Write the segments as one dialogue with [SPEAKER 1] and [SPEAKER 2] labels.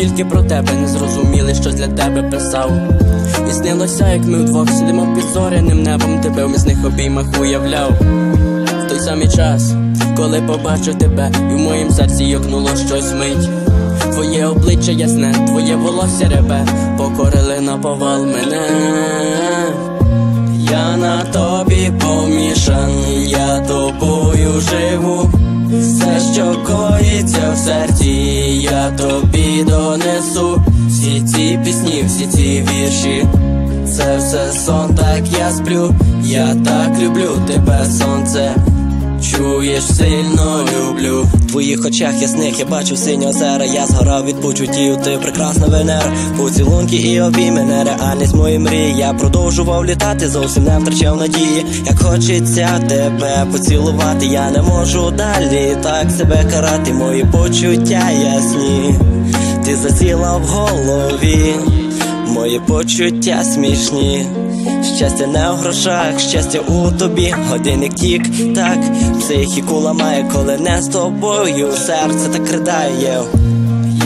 [SPEAKER 1] тільки про тебе не зрозуміли, що для тебе писав. І снилося, як ми вдвох сидимо під зоряним небом, тебе в міцних обіймах уявляв. В той самий час, коли побачив тебе, і в моїм серці йокнуло щось мить. Твоє обличчя ясне, твоє волосся ребе, покорили на повал мене. Я на тобі помішаний, я тобою живу. Все, що коїться в серці, я тобі донесу. Всі ці пісні, всі ці вірші, це все сон, так я сплю. Я так люблю тебе, сонце. Чуєш, сильно люблю.
[SPEAKER 2] В твоїх очах ясних я бачу сині озера, я згорав від почуттів, ти прекрасна венера Поцілунки і обійми, нереальність моєї мрії Я продовжував літати, зовсім не втрачав надії. Як хочеться тебе поцілувати, я не можу далі так себе карати, мої почуття ясні, ти засіла в голові, мої почуття смішні. Щастя не в грошах, щастя у тобі, годинник тік, так психіку ламає, коли не з тобою, серце так ридає.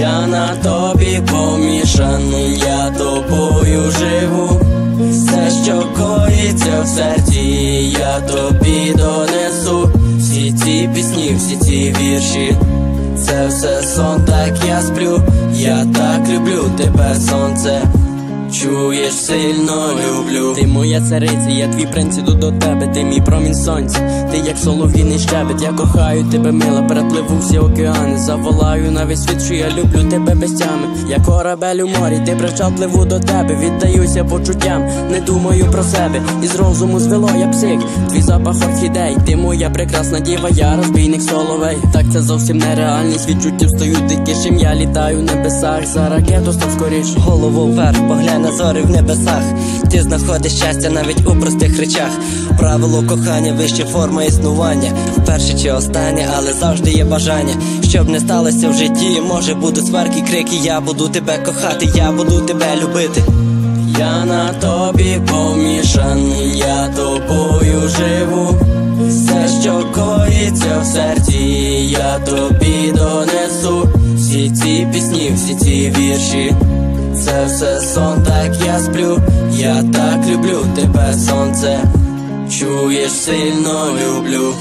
[SPEAKER 1] Я на тобі помішаний, я тобою живу. Все, що коїться в серці, я тобі донесу. Всі ці пісні, всі ці вірші, це все сон, так я сплю. Я так люблю тебе, сонце. Чуєш, сильно люблю. Ти моя цариця, я твій принц іду до тебе, ти мій промінь сонця, ти як солов'їний щебет, я кохаю тебе, мила, перепливу всі океани, заволаю на весь світ, що я люблю тебе без тями, як корабель у морі, ти причал пливу до тебе, віддаюся почуттям, не думаю про себе, із розуму звело я псих, твій запах орхідей, ти моя прекрасна діва, я розбійник соловей. Так це зовсім нереальність, відчуттів стають дикішим, я літаю в небесах, за ракету став скоріш.
[SPEAKER 2] Голову вверх, поглянь на зорі в небесах. Ти знаходиш щастя навіть у простих речах. Правило кохання, вища форма існування. Вперше чи останнє, але завжди є бажання. Щоб не сталося в житті, може будуть сварки, крики. Я буду тебе кохати, я буду тебе любити.
[SPEAKER 1] Я на тобі помішаний, я тобою живу. Все, що коїться в серці, я тобі донесу. Всі ці пісні, всі ці вірші, це все сон, так я сплю. Я так люблю тебе, сонце. Чуєш, сильно люблю.